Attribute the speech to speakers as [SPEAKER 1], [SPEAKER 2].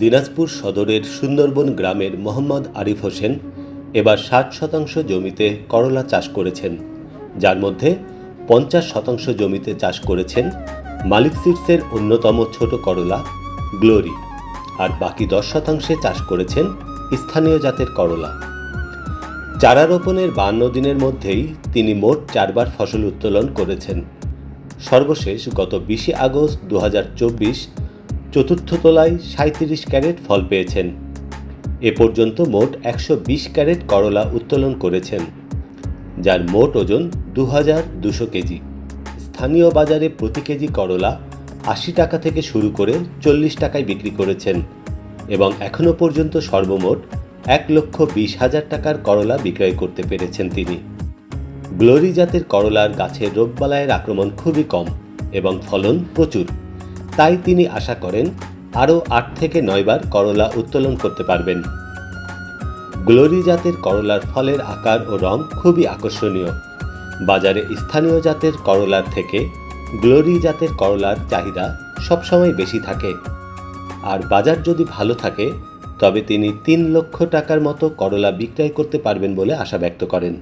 [SPEAKER 1] দিনাজপুর সদরের সুন্দরবন গ্রামের মোহাম্মদ আরিফ হোসেন এবার ষাট শতাংশ জমিতে করলা চাষ করেছেন। যার মধ্যে পঞ্চাশ শতাংশ জমিতে চাষ করেছেন মালিক সিডসের অন্যতম ছোট করলা, গ্লোরি। আর বাকি দশ শতাংশে চাষ করেছেন স্থানীয় জাতের করলা। চারা রোপণের বান্ন দিনের মধ্যেই তিনি মোট চারবার ফসল উত্তোলন করেছেন। সর্বশেষ গত বিশে আগস্ট দু হাজার চব্বিশ চতুর্থ তলায় সাঁত্রিশ ক্যারেট ফল পেয়েছেন। এ পর্যন্ত মোট একশো বিশ ক্যারেট করলা উত্তোলন করেছেন, যার মোট ওজন দু হাজার দুশো কেজি। স্থানীয় বাজারে প্রতি কেজি করলা আশি টাকা থেকে শুরু করে চল্লিশ টাকায় বিক্রি করেছেন এবং এখনও পর্যন্ত সর্বমোট এক লক্ষ বিশ হাজার টাকার করলা বিক্রয় করতে পেরেছেন তিনি। গ্লোরি জাতের করলার গাছের রোগবালাইয়ের আক্রমণ খুবই কম এবং ফলন প্রচুর। তাই তিনি আশা করেন আরও আট থেকে নয়বার করলা উত্তোলন করতে পারবেন। গ্লোরি জাতের করলার ফলের আকার ও রং খুবই আকর্ষণীয়। বাজারে স্থানীয় জাতের করলার থেকে গ্লোরি জাতের করলার চাহিদা সবসময় বেশি থাকে। আর বাজার যদি ভালো থাকে, তবে তিনি তিন লক্ষ টাকার মতো করলা বিক্রয় করতে পারবেন বলে আশা ব্যক্ত করেন।